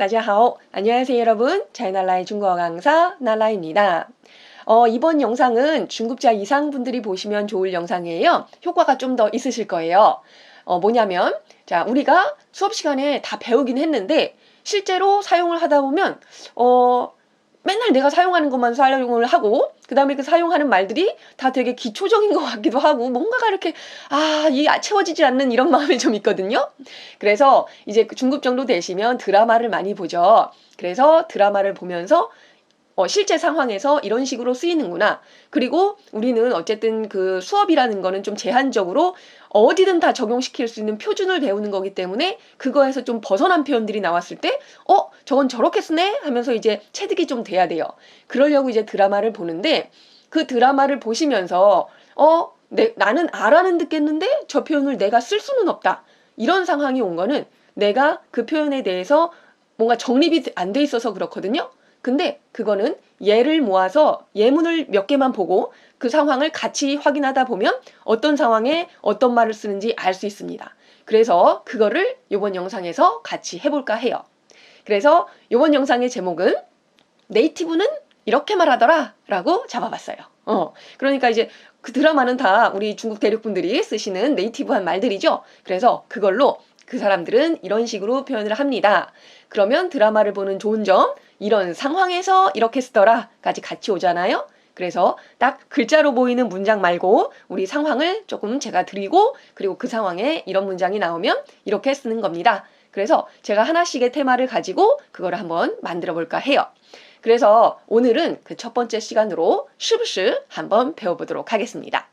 大家好. 안녕하세요, 여러분. 잘날라의 중국어 강사 날라입니다. 어, 이번 영상은 중급자 이상 분들이 보시면 좋을 영상이에요. 효과가 좀 더 있으실 거예요. 어, 뭐냐면, 자, 우리가 수업 시간에 다 배우긴 했는데, 실제로 사용을 하다 보면, 어, 맨날 내가 사용하는 것만 사용을 하고, 그 다음에 그 사용하는 말들이 다 되게 기초적인 것 같기도 하고, 뭔가가 이렇게, 아, 이 채워지지 않는 이런 마음이 좀 있거든요. 그래서 이제 그 중급 정도 되시면 드라마를 많이 보죠. 그래서 드라마를 보면서 어, 실제 상황에서 이런 식으로 쓰이는구나. 그리고 우리는 어쨌든 그 수업이라는 거는 좀 제한적으로 어디든 다 적용시킬 수 있는 표준을 배우는 거기 때문에 그거에서 좀 벗어난 표현들이 나왔을 때, 어, 저건 저렇게 쓰네? 하면서 이제 체득이 좀 돼야 돼요. 그러려고 이제 드라마를 보는데 그 드라마를 보시면서, 어, 내, 나는 알아는 듣겠는데 저 표현을 내가 쓸 수는 없다. 이런 상황이 온 거는 내가 그 표현에 대해서 뭔가 정립이 안 돼 있어서 그렇거든요. 근데 그거는 예를 모아서 예문을 몇 개만 보고 그 상황을 같이 확인하다 보면 어떤 상황에 어떤 말을 쓰는지 알 수 있습니다. 그래서 그거를 이번 영상에서 같이 해볼까 해요. 그래서 이번 영상의 제목은 네이티브는 이렇게 말하더라 라고 잡아봤어요. 어, 그러니까 이제 그 드라마는 다 우리 중국 대륙분들이 쓰시는 네이티브한 말들이죠. 그래서 그걸로 그 사람들은 이런 식으로 표현을 합니다. 그러면 드라마를 보는 좋은 점, 이런 상황에서 이렇게 쓰더라까지 같이 오잖아요. 그래서 딱 글자로 보이는 문장 말고 우리 상황을 조금 제가 드리고 그리고 그 상황에 이런 문장이 나오면 이렇게 쓰는 겁니다. 그래서 제가 하나씩의 테마를 가지고 그걸 한번 만들어 볼까 해요. 그래서 오늘은 그 첫 번째 시간으로 슈브슈 한번 배워보도록 하겠습니다.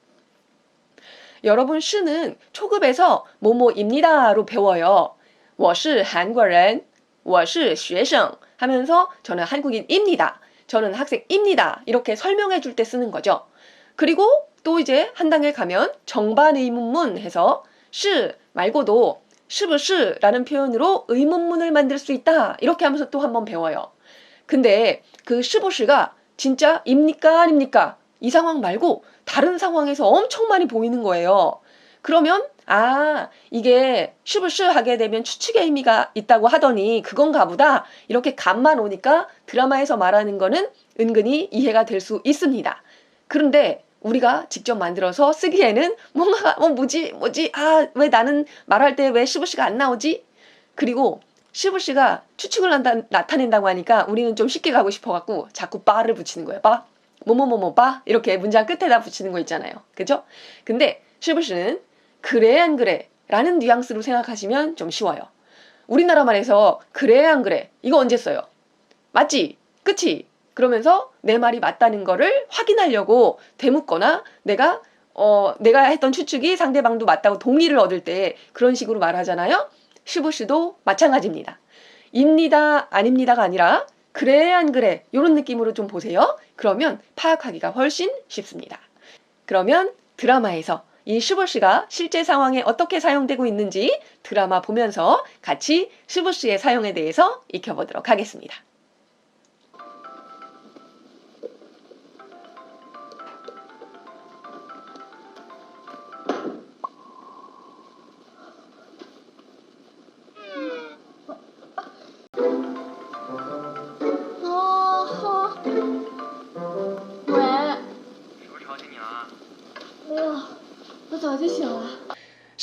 여러분 슈는 초급에서 뭐뭐입니다로 배워요. 我是韩国人, 我是学生 하면서 저는 한국인입니다. 저는 학생입니다. 이렇게 설명해 줄 때 쓰는 거죠. 그리고 또 이제 한 단계 가면 정반 의문문 해서 시 말고도 시부시라는 표현으로 의문문을 만들 수 있다. 이렇게 하면서 또 한번 배워요. 근데 그 시부시가 진짜 입니까 아닙니까? 이 상황 말고 다른 상황에서 엄청 많이 보이는 거예요. 그러면 아 이게 슈브슈 하게 되면 추측의 의미가 있다고 하더니 그건가 보다 이렇게 감만 오니까 드라마에서 말하는 거는 은근히 이해가 될 수 있습니다. 그런데 우리가 직접 만들어서 쓰기에는 뭔가 어 뭐지 뭐지 아 왜 나는 말할 때 왜 슈브슈가 안 나오지? 그리고 슈브슈가 추측을 한다, 나타낸다고 하니까 우리는 좀 쉽게 가고 싶어갖고 자꾸 바를 붙이는 거예요. 바 뭐뭐뭐뭐 바 이렇게 문장 끝에다 붙이는 거 있잖아요. 그죠? 근데 슈브슈는 그래 안 그래 라는 뉘앙스로 생각하시면 좀 쉬워요. 우리나라 말에서 그래 안 그래 이거 언제 써요? 맞지? 그치? 그러면서 내 말이 맞다는 거를 확인하려고 되묻거나 내가 어 내가 했던 추측이 상대방도 맞다고 동의를 얻을 때 그런 식으로 말하잖아요. 슈브슈도 마찬가지입니다. 입니다 아닙니다가 아니라 그래 안 그래 이런 느낌으로 좀 보세요. 그러면 파악하기가 훨씬 쉽습니다. 그러면 드라마에서 이 슈버시가 실제 상황에 어떻게 사용되고 있는지 드라마 보면서 같이 슈버시의 사용에 대해서 익혀보도록 하겠습니다.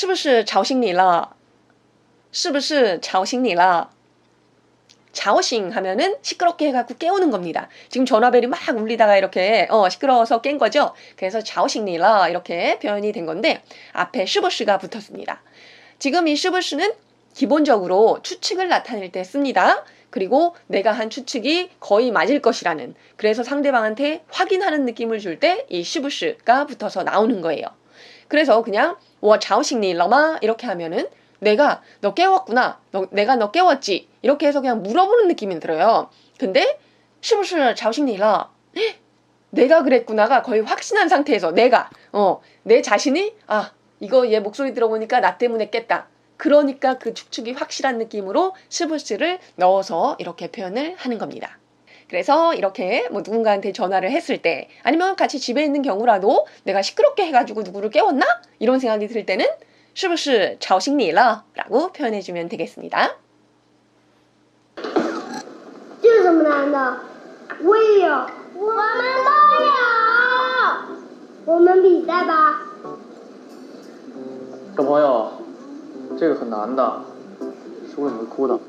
是不是吵醒你了?是不是吵醒你了? 자오싱 하면은 시끄럽게 해갖고 깨우는 겁니다. 지금 전화벨이 막 울리다가 이렇게 어, 시끄러워서 깬 거죠. 그래서 자오싱니라 이렇게 표현이 된 건데 앞에 슈버슈가 붙었습니다. 지금 이 슈버슈는 기본적으로 추측을 나타낼 때 씁니다. 그리고 내가 한 추측이 거의 맞을 것이라는 그래서 상대방한테 확인하는 느낌을 줄 때 이 슈브슈가 붙어서 나오는 거예요. 그래서 그냥 러마 이렇게 하면은 내가 너 깨웠구나. 너, 내가 너 깨웠지. 이렇게 해서 그냥 물어보는 느낌이 들어요. 근데 자오싱니라 내가 그랬구나가 거의 확신한 상태에서 내가 어 내 자신이 아 이거 얘 목소리 들어보니까 나 때문에 깼다. 그러니까 그 축축이 확실한 느낌으로 슈브슈를 넣어서 이렇게 표현을 하는 겁니다. 그래서 이렇게 뭐 누군가한테 전화를 했을 때 아니면 같이 집에 있는 경우라도 내가 시끄럽게 해가지고 누구를 깨웠나? 이런 생각이 들 때는 是不是吵醒你了? 라고 표현해주면 되겠습니다. 什么难的？我也有。我们都有。我们比赛吧。小朋友，这个很难的，输了你会哭的。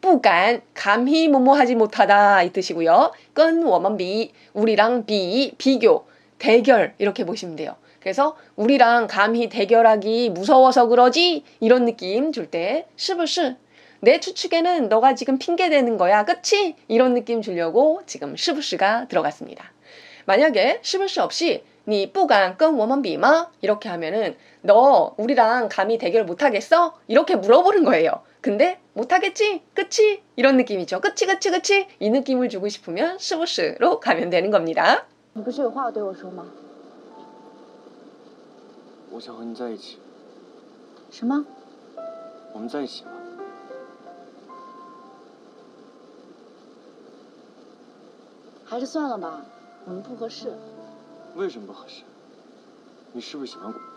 뿌간 감히 뭐뭐하지 못하다 이 뜻이고요. 끈 워먼비 우리랑 비 비교 대결 이렇게 보시면 돼요. 그래서 우리랑 감히 대결하기 무서워서 그러지 이런 느낌 줄 때 스브스 내 추측에는 너가 지금 핑계대는 거야 그치? 이런 느낌 주려고 지금 스브스가 들어갔습니다. 만약에 스브스 없이 니 뿌간 끈 워먼비마 뭐? 이렇게 하면은 너 우리랑 감히 대결 못하겠어? 이렇게 물어보는 거예요. 근데 못 하겠지? 그치? 이런 느낌이죠. 그치 그치 그치? 이 느낌을 주고 싶으면 是不是로 가면 되는 겁니다. 你不是有话要对我说吗？我想和你在一起，什么？我们在一起吧。还是算了吧，我们不合适。为什么不合适？你是不是喜欢我？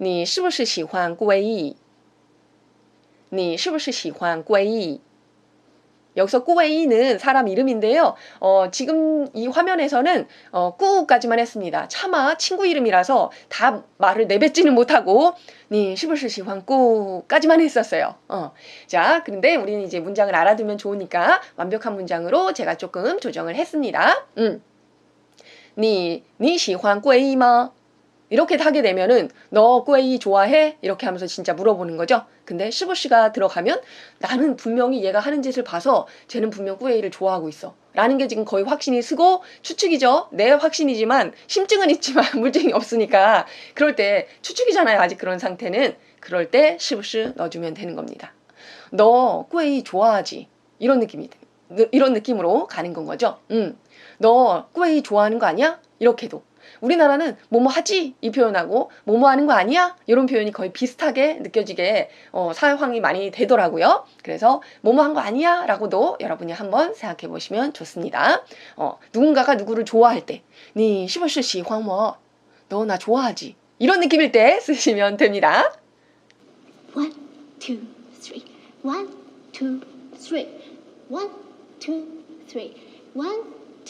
你是不是喜欢꾸웨이？你是不是喜欢꾸웨이？ 여기서 꾸웨이는 사람 이름인데요. 어, 지금 이 화면에서는 어, 꾸까지만 했습니다. 차마 친구 이름이라서 다 말을 내뱉지는 못하고 니是不是喜欢 꾸까지만 했었어요. 어. 자, 그런데 우리는 이제 문장을 알아두면 좋으니까 완벽한 문장으로 제가 조금 조정을 했습니다. 음. 니, 니 喜欢 꾸웨이 吗? 이렇게 하게 되면은 너 꾸웨이 좋아해? 이렇게 하면서 진짜 물어보는 거죠. 근데 시부시가 들어가면 나는 분명히 얘가 하는 짓을 봐서 쟤는 분명 꾸웨이를 좋아하고 있어. 라는 게 지금 거의 확신이 쓰고 추측이죠. 내 확신이지만 심증은 있지만 물증이 없으니까 그럴 때 추측이잖아요. 아직 그런 상태는. 그럴 때 시부시 넣어주면 되는 겁니다. 너 꾸웨이 좋아하지? 이런 느낌이 이런 느낌으로 가는 건 거죠. 음. 너 꾸웨이 좋아하는 거 아니야? 이렇게도. 우리나라는 뭐뭐 하지 이 표현하고 뭐뭐 하는 거 아니야 이런 표현이 거의 비슷하게 느껴지게 어, 사용이 많이 되더라고요. 그래서 뭐뭐 한 거 아니야라고도 여러분이 한번 생각해 보시면 좋습니다. 어, 누군가가 누구를 좋아할 때, 니 시버시 시황 뭐, 너나 좋아하지 이런 느낌일 때 쓰시면 됩니다. One, two, three. One, two, three. One, two, three. One,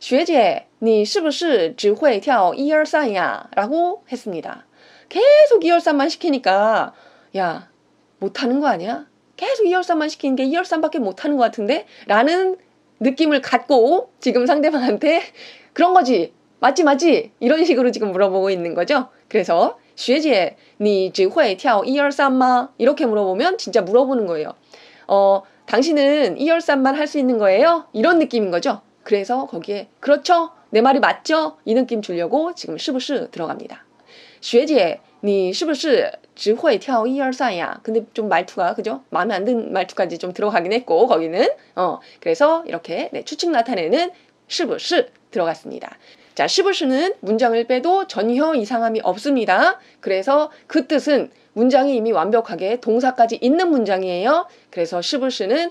学姐,你是不是只会跳一二三呀? 라고 했습니다. 계속 2, 2, 3만 시키니까 야, 못하는 거 아니야? 계속 2, 2, 3만 시키는 게 2, 2, 3밖에 못하는 것 같은데? 라는 느낌을 갖고 지금 상대방한테 그런 거지. 맞지 맞지? 이런 식으로 지금 물어보고 있는 거죠. 그래서 学姐,你只会跳一二三吗? 이렇게 물어보면 진짜 물어보는 거예요. 어, 당신은 2, 2, 3만 할 수 있는 거예요? 이런 느낌인 거죠. 그래서 거기에 그렇죠? 내 말이 맞죠? 이 느낌 주려고 지금 是不是 들어갑니다. 学姐,你是不是只会跳一二三呀? 근데 좀 말투가 그죠? 마음에 안 드는 말투까지 좀 들어가긴 했고 거기는 어 그래서 이렇게 네, 추측 나타내는 是不是 들어갔습니다. 자, 是不是는 문장을 빼도 전혀 이상함이 없습니다. 그래서 그 뜻은 문장이 이미 완벽하게 동사까지 있는 문장이에요. 그래서 是不是는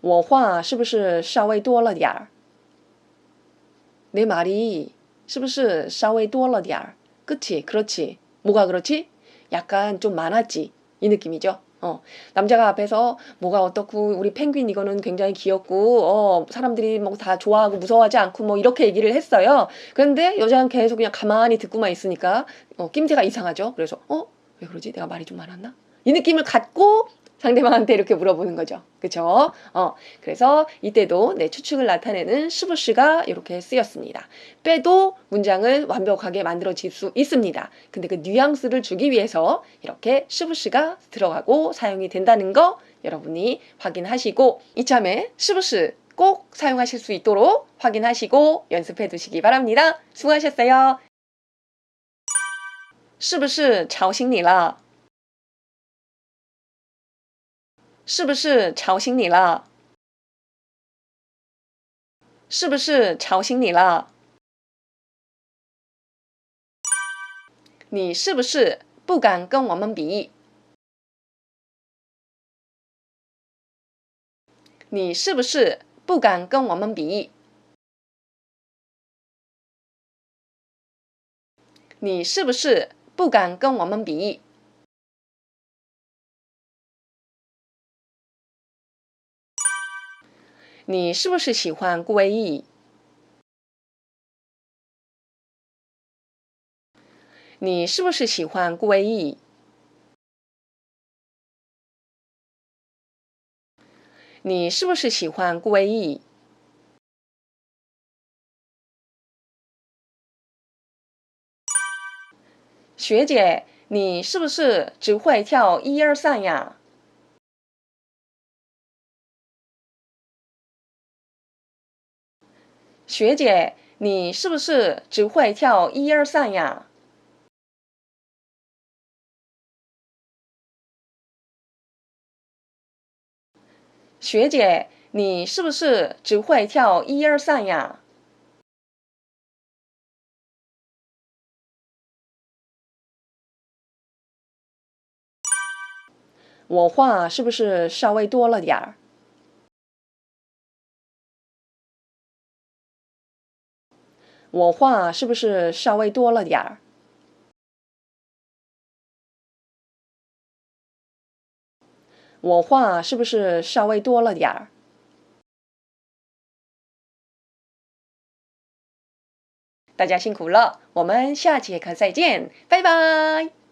我话是不是稍微多了点儿？내 말이 是不是稍微多了点儿? 그치, 그렇지. 뭐가 그렇지? 약간 좀 많았지. 이 느낌이죠. 어, 남자가 앞에서 뭐가 어떻고 우리 펭귄 이거는 굉장히 귀엽고 어, 사람들이 뭐 다 좋아하고 무서워하지 않고 뭐 이렇게 얘기를 했어요. 그런데 여자는 계속 그냥 가만히 듣고만 있으니까 어, 낌새가 이상하죠. 그래서 어? 왜 그러지? 내가 말이 좀 많았나? 이 느낌을 갖고 상대방한테 이렇게 물어보는 거죠. 그쵸? 어, 그래서 이때도 내 추측을 나타내는 시부시가 이렇게 쓰였습니다. 빼도 문장을 완벽하게 만들어질 수 있습니다. 근데 그 뉘앙스를 주기 위해서 이렇게 시부시가 들어가고 사용이 된다는 거 여러분이 확인하시고 이참에 시부시 꼭 사용하실 수 있도록 확인하시고 연습해 두시기 바랍니다. 수고하셨어요. 是不是吵醒你了？ 是不是吵醒你了？是不是吵醒你了？你是不是不敢跟我们比？你是不是不敢跟我们比？你是不是不敢跟我们比？你是不是喜欢顾威义？你是不是喜欢顾威义？你是不是喜欢顾威义？学姐，你是不是只会跳一二三呀？学姐，你是不是只会跳一二三呀？学姐，你是不是只会跳一二三呀？我话是不是稍微多了点儿？我话是不是稍微多了点儿？我话是不是稍微多了点儿？大家辛苦了，我们下节课再见，拜拜。